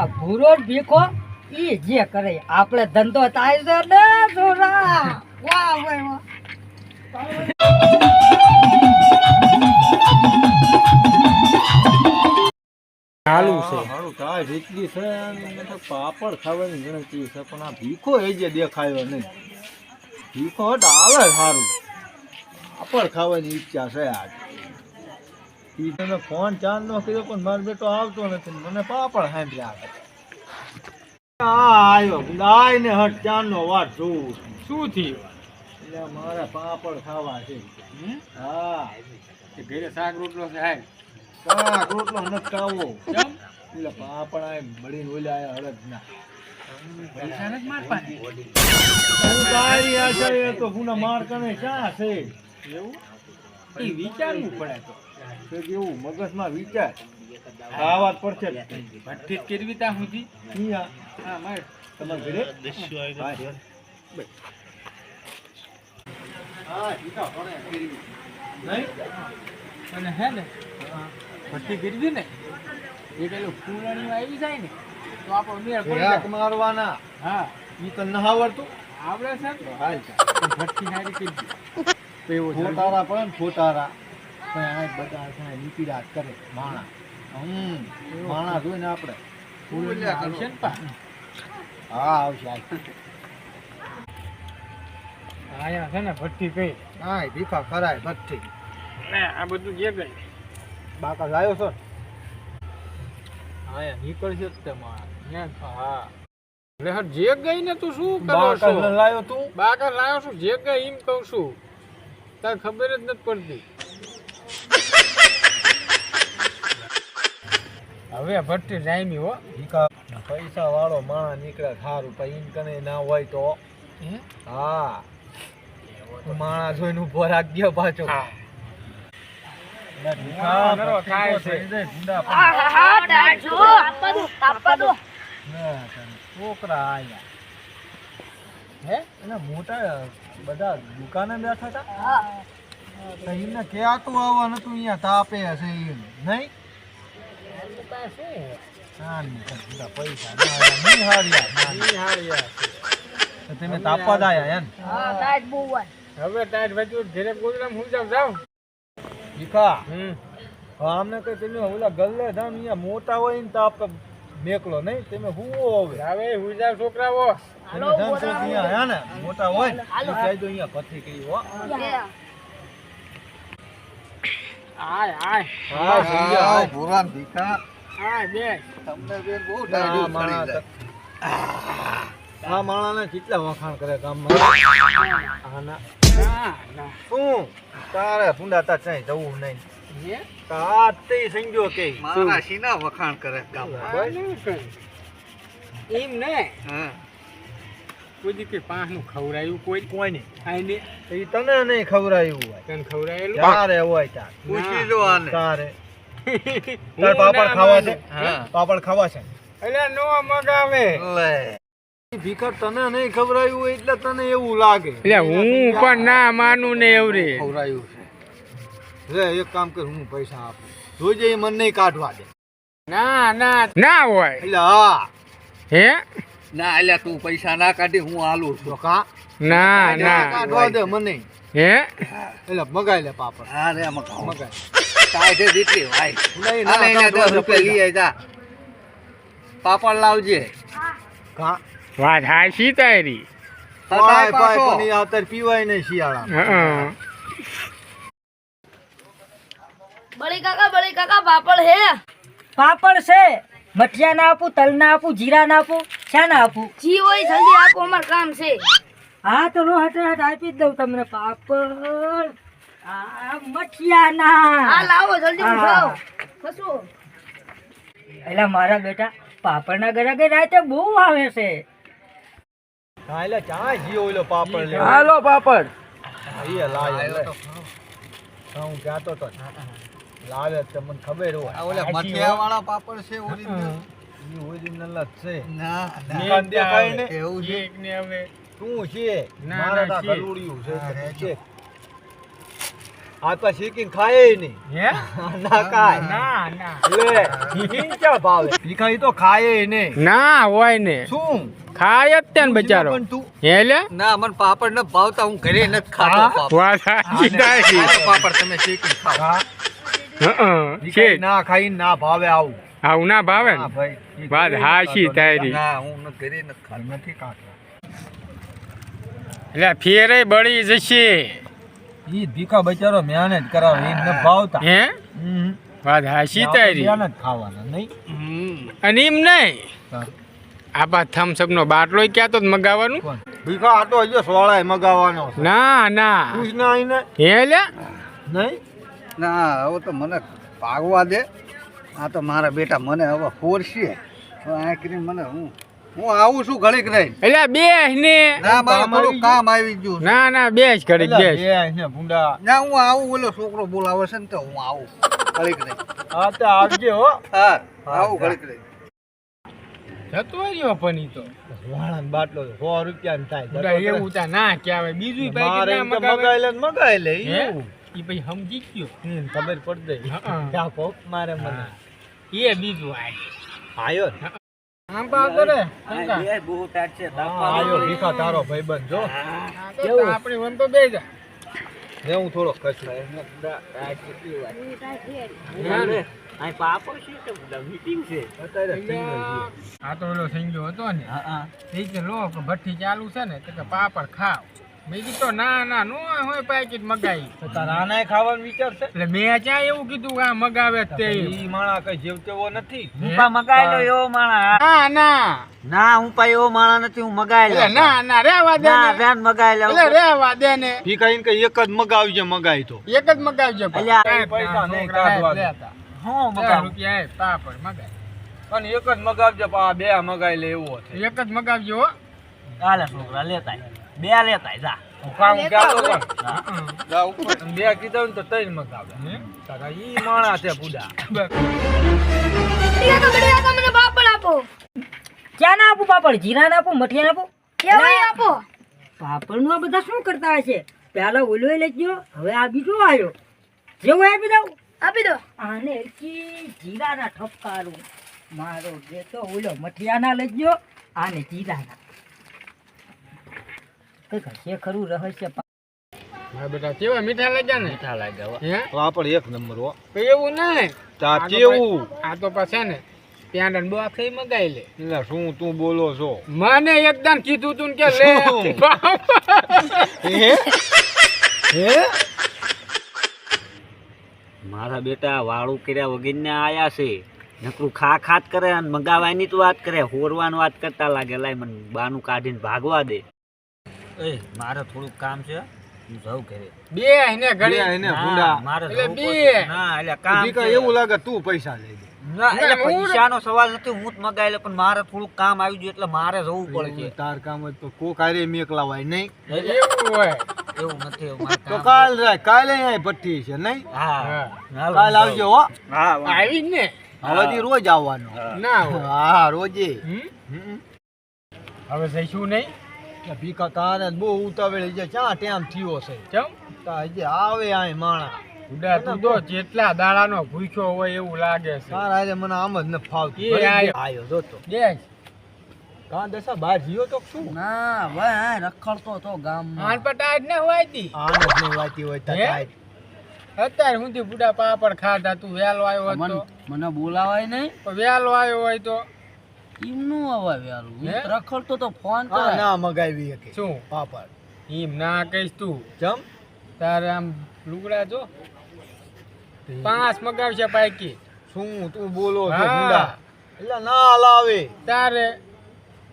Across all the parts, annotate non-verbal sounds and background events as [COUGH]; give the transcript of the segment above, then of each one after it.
આ ભૂરો ભીખો ઈ જે કરે આપણે ધંધો થાય છે ને છોરા વાહ ભાઈ વાહ. ચાલુ છે. મારું કાંઈ રીતની છે અને મને પાપડ ખાવાની ગણતરી છે પણ આ ભીખો એ જે દેખાયો નહીં. ભીખો આવે સારું પાપડ ખાવાની ઈચ્છા છે આજ. ઈ તમે ફોન ચાંદ નો કીધો પણ મારો બેટો આવતો નથી. મને પાપડ સાંભળ્યા આવ્યો આય ને હટ ચાંદ નો વાત જોઉં શું થયું? એટલે મારે પાપડ ખાવા છે. હા. ઘરે શાક રોટલો છે હા શાક રોટલો નથી ખાવો. એટલે પાપડ આ મળીને ઓલ્યા પૈસા નથી માર કને ક્યાં છે? એવું? એ વિચારવું પડે તો. તે જેવું મગજમાં વિચાર. આ વાત પડશે. ભઠ્ઠી કેરવી ત્યાં સુધી અહીંયા હા મારે તમારા ઘરે? અને હે ને? ભઠ્ઠી કરવી ને? એ પેલું ફૂલણી આવી જાય ને તો આપણે મેળ મારવાના. હા. ઈ તો નહાવડતું આવડે છે ને? હાલ ભઠ્ઠી હારી એવો ફોટારા પણ ફોટારા. પણ આ બધા છે ને નીતિરાજ કરે માણા. હમ માણા જોઈને આપણે. આવશે ને પા. હા આવશે. આયા છે ને ભઠ્ઠી કઈ. હા ભીખા ખરાય ભઠ્ઠી. આ બધું જે ગઈ બાકા લાયો છો? આયા નીકળશે જ તે માણસ. હા એટલે જે ગઈ ને તું શું કરો છો? તું. બાકા લાવ્યો છું? જે ગઈ એમ કહું છું. તાર ખબર જ નથી પડતી. હવે ભટ્ટી જામી હો. પૈસા વાળો માણસ નીકળે સારું પછી કને ના હોય તો. હા? માણસ જોઈને ઊભો રાખજો પાછો. તો છોકરા આયા. હે? એના મોટા બધા દુકાને બેઠા હતા? તો એમને ક્યાંતું આવવા નતું અહીંયા તાપે હશે નહીં? તમે તાપવા જ આયા એમ હવે ટાઈટ વચ્ચે ઘરે ગોદરામ હું. જાવ જાવ ભીખા અમને કઈ તમે ઓલા ગલ્લે ધામ અહીંયા મોટા હોય ને તાપ મેકલો નહીં તમે હુવો હવે હવે હું જાવ છોકરાઓ તમે આયા ને મોટા હોય ને તો અહીંયા પથરી કરી હો. આય આય. હા સમજ્યા ભૂરાન ભીખા. આય બે. તમને બેન બહુ આ ડાયડું પડી જાય. આ માણાને કેટલા વખાણ કરે ગામમાં. આના. શું? તારે ફૂંડા ચાઈ જવું નહીં. હે? તા સંજો કે. મારા વખાણ કરે ગામમાં. એમ ને? હા. કોઈ દી કે પાંચનું ખવડાયું કોઈ? કોઈ નહીં. આઈને એ તને નહીં ખવડાયું હોય. તને ખવડાયેલું? તારે હોય તાર. પૂછી લો આને? તારે. [LAUGHS] તાર પાપડ ખાવા છે. હા? પાપડ ખાવા છે. એટલે નો મગાવે. લે. ભીખર તને નહીં ખવડાયું હોય એટલે તને એવું લાગે. એટલે હું પણ ના માનું ને એવરે. ખવડાયું છે. લે એક કામ કર હું પૈસા આપું. જોજે એ મને નહીં કાઢવા દે. ના ના. ના હોય એટલે હા. હે? ના અલ્યા તું પૈસા ના કાઢી હું આલું છું. કા? ના ના. કાઢવા દે મને. હે? એટલે મગાઈ લે પાપડ. હા રે મગાઈ મગાઈ સાઠે જેટલી ભાઈ નહીં, ના, કાઢવા દસ રૂપિયા લઈ આય જા પાપડ લાવજે. કા? વાત હાશી તારી? ભાઈ પાય પણ અત્યારે પીવાય નહીં શિયાળામાં. હં. બળી કાકા બળી કાકા પાપડ હે? પાપડ છે. મઠિયા ના આપું તલ ના આપું જીરા ના આપું. શા આપું? જી હોય જલ્દી આપો અમાર કામ છે. હા તો નો હટે હટ આપી જ દઉં તમને પાપડ. આ મઠિયા ના હા લાવો જલ્દી. ઉઠાવો. મારા બેટા પાપડના ગરાગે રાતે બહુ આવે છે. હા એટલે ક્યાં જીઓ ઓલો પાપડ લે હાલો પાપડ એ લાયો હું કહેતો તો લાવે તો મને ખબર હોય. આ ઓલા મઠિયા વાળા પાપડ છે ઓરિજિનલ ઓરિજિનલ જ છે. ના દુકાન દેખાય ને એવું છે. એક ને હવે શું છે. ના, મારે ના, તો છે. ગલુડિયું છે. છે. આ તો શીખીને ખાય નહીં. હે? [LAUGHS] ના ખાય ના ના. લે શીખીને ક્યાં ભાવે. ભીખાઈ તો ખાય નહીં. ના હોય ને શું? ખાય જ તે ને બચારો. પણ તું? હે લે? ના મને પાપડ ન ભાવતા. હું ઘરે ન ખાતો પાપડ. તમે શીખી ખાઓ. હા. હં, ના ખાઈ ના ભાવે આવું. આવું ના ભાવે ને? ભાઈ વાત હાશી તારી. ના હું ન- ઘરે નથી ખાતો નથી ખાતો એટલે ફેરે બળી જશે. ઈ ભીખા બચારો મહેનત કરાવે ઈ ન ભાવતા. હે? વાત હાશી તારી. મહેનત ખાવાના નહીં? અને એમ નહીં. હા. આપા થમ્સઅપ નો બાટલો ક્યાં તો જ મગાવવાનું? ભીખા આટો તો સોળાય મગાવવાનો ના ના. પૂછ ના આઈને. હે લે નહીં? ના હવે તો મને ભાગવા દે. આ તો મારા બેટા મને હવે ફોરશે આ કરીને મને હું હું આવું છું ઘડીક રહી એટલે બેસ ને. ના મારે કામ આવી કામ આવી ગયું. ના ના બેસ ઘડીક બેસ. બેસ બે આઈને ભૂંડા. ના હું આવું ઓલો છોકરો બોલાવે છે ને તો હું આવું ઘડીક રહી હા તો આવજે હો. હા આવું ઘડીક રહી જતો રહ્યો પણ ઈ તો. વાળાનો બાટલો સો રૂપિયા થાય. એવું તા ના કહેવાય. બીજું ના મગાવે મગાઈ લે ને મગાઈ લે ઈ પછી સમજી ગયો. ખબર પડી હા. ક્યાં કોક મારે મને. એ બીજું આય આયો આમ પા કરે શંકા. હા, આયો ભીખા તારો ભાઈબંધ જો. આ તો આપણે વન તો બે જા. ને હું થોડો કશું અત્યારે થઈ ગઈ આ તો ઓલો સંજો હતો ને. એ કે લો કે ભઠ્ઠી ચાલુ છે ને તો કે પાપડ ખાવ. મેં કીધું તો ના ના નો હોય પેકેટ મગાવી તો તારા આનાય ખાવાનો વિચાર છે? એટલે મેં ક્યાં એવું કીધું કે આ મગાવે તે. ઈ માણા કઈ જેવ તેવો નથી. હે? ના ના. ના હું પાઈ એવો માણા નથી હું મગાઈ એટલે ના ના રેવા દે ને. વેન મગાઈ એટલે રેવા દે ને. ભીખા ઈને કઈ એક જ મગાવજે મગાઈ તો. એક જ મગાવજે સાહેબ, પૈસા નહીં કાઢવા દે. હું દસ રૂપિયા એ પાપડ મગાય. અને એક જ મગાવજે પણ બે મગાઈ લે એવો એક જ મગાવજો હો. હાલે છોકરા લેતા બે લેતા જા. હું કામ ક્યાં તો જા ઉપર બે કીધા ને તો ત્રણ મગાવે. તારા ઈ માણા છે બુડા. બળી તો બડિયા તો મને પાપડ આપો. ક્યાં ના આપું પાપડ? જીરા ના આપું? મઠિયા ના આપું? કેવું ઈ આપો. પાપડનું આ બધા શું કરતા હશે? પેલા ઓલો લેજો હવે આ બીજો આવ્યો જેવું આપી દઉં. આપી દો. આને હરકી જીરાના ઠપકારું? મારો જે તો ઓલો મઠિયાના લેજો આને જીરાના. કંઈક હશે ખરું રહસ્ય હા બેટા કેવા? મીઠા લાગ્યા ને? મીઠા લાગ્યા હે. તો એક નંબર હો. એવું નહીં. તા આ તો કેવું? પછી- આ તો પછી ને ત્યાં બોફે મગાઈ લે. એટલે શું તું બોલો છો? મને એકદમ કીધું તું કે લે. હે? હે? મારા બેટા વાળું કર્યા વગરને આયા છે. નકરું ખા ખાત કરે અને મગાવાની જ વાત કરે. હોરવાની વાત કરતા લાગે લાય મને બાનું કાઢીને ભાગવા દે. એ મારે થોડુંક કામ છે. હું જાઉં ઘરે. બે ને ઘડી એને ભૂંડા. મારે એટલે જવું બે. ના એટલે કામ છે. એવું લાગે તું પૈસા લઈ લે ના એટલે ના, હું- પૈસાનો સવાલ નથી હું જ પણ મારે થોડુંક કામ આવી ગયું એટલે મારે જવું પડશે તાર કામ હોય તો કો કારે મેકલાવાય નહીં? એવું હોય. એવું નથી એવું મારે તો કામ- કાલ રાય કાલે અહીં ભઠ્ઠી છે નહીં? હા. હા. હાલો, કાલ હું આવજો જાઉં. હો. હા વાંધો. આવી જ ને? હવેથી રોજ આવવાનો. ના હોય. હા રોજે. હમ? હમ. હવે જઈશું નહીં? ભીખા તારે બહુ ઉતાવળી છે. ક્યાં ટાઈમ થયો છે? કેમ? તા હજી આવે આય માણા. ઉડા તું તો જેટલા દાડાનો ભૂખ્યો હોય એવું લાગે છે. તારા હારે મને આમ જ ન ફાવતી. આયો. જો. તો દેખ કાં દશા બહાર જીયો તો શું? ના ભાઈ રખડતો તો ગામમાં. આન પટાટ ને હોય તી આમ જ ન હોયતી હોય તા હે? કાંઈ. અત્યારે સુધી બુડા પાપડ ખાધા તું વેલો આવ્યો હતો. મને બોલાવાય નહીં? પણ વેલો આવ્યો હોય તો? એમનું આવે હે? હું રખડતો તો ફોન હા ના મગાવી હકે. શું? પાપડ. એમ ના કહીશ તું. જમ. તારે આમ લુગડા જો. પાંચ મગાવશે પાકી શું તું બોલો છો ગુંડા એટલે ના લાવે. તારે.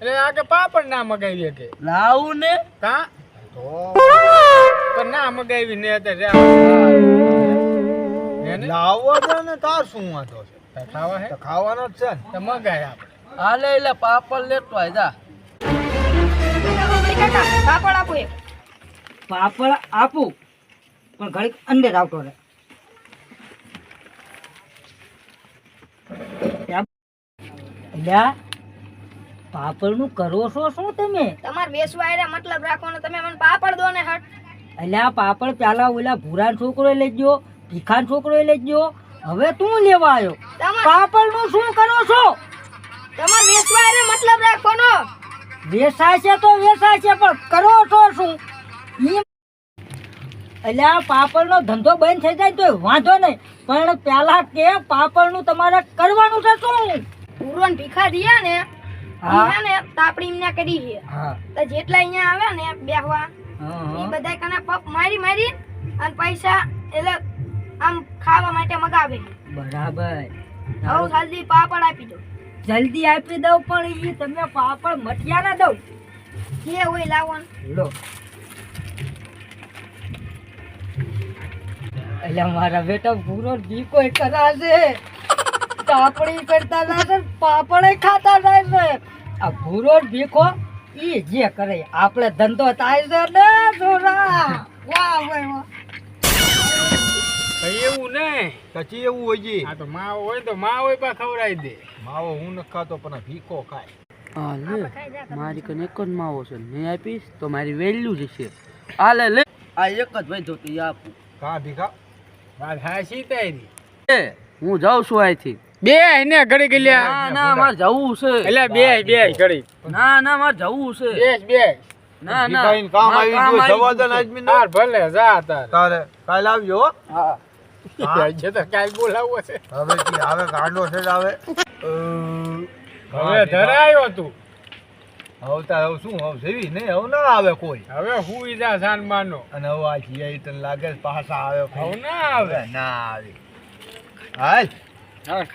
એટલે આ કે પાપડ ના મગાવી હકે. લાવું ને? કા તો. તો ના મગાવી ને અત્યારે લાવવા ને તાર શું વાંધો છે? ખાવા હે? ખાવાનો જ છે ને. તો મગાય આપણે. હાલે એટલે પાપડ લેતો હોય જા. પાપડ આપો એક પાપડ આપું પણ ઘડીક અંદર આવતો રહે. પાપડનું કરો છો શું તમે? તમારે બેસવા આયરા મતલબ રાખવાનો તમે મને પાપડ દો ને હટ. અલ્યા પાપડ પેલા ઓલા ભૂરા છોકરો લઈ ગયો ભીખાન છોકરો લઈ ગયો. હવે તું લેવા આવ્યો તમાર પાપડનું શું કરો છો? તમાર વેચવા એને મતલબ રાખવાનો. વેસાય છે તો વેસાય છે પણ કરો છો શું? એટલે આ પાપડ નો ધંધો બંધ થઈ જાય તો વાંધો નહીં. પણ પેલા કે પાપડનું તમારે કરવાનું છે શું? પૂરોન ભીખા દિયા ને હા. ને તાપડી એમને કરી છે. તો જેટલા અહીંયા આવે ને બેહવા. એ બધા કને પપ મારી મારી અને પૈસા એટલે આમ ખાવા માટે મગાવે. બરાબર. હવે જલ્દી પાપડ આપી દો. જલ્દી આપી દઉં પણ એ તમે પાપડ મઠિયા ના દઉં. કે હોય લાવવાનું? લો. એટલે મારા બેટા ભૂરો દીકો કરાશે કાપડી કરતા રહેશે પાપડે ખાતા રહેશે આ ભૂરો ભીખો એ જે કરે આપણે ધંધો થાય છે ને છોરા. વાહ વાહ વાહ. એવું નહીં પછી એવું હોય જી. આ તો માં હોય તો માં હોય પા ખવડાવી દે. માવો હું ન ખાતો પણ ભીખો ખાય. હા લે મારી કને એક જ માવો છે નહીં આપીશ તો મારી વેલ્યુ જશે. છે આ લે લે. આ એક જ ભાઈ ધોતી આપું. કા ભીખા? વાત હાસી તારી? એ હું જાઉં છું અહીંથી બે ને ઘડી ગયેલા ના ના મારે જવું છે. એટલે બે બે ઘડી. ના ના મારે જવું છે. બે બે. ના ના કામ આવી ગયું જવાદન આજમી તાર ભલે જા તાર. તારે કાલ આવજો હો. હા. આજે તો કાલ બોલાવવો છે. હવે કી આવે ગાંડો છે જ આવે હવે ધરાયો તું? હવે તાર હવે શું હવે જેવી નહીં હવે ના આવે કોઈ. હવે હું ઈજા સાન માનો અને હવે આ જીઆઈ તને લાગે પાછા આવે હવે ના આવે. ના આવે. હાલ. હવે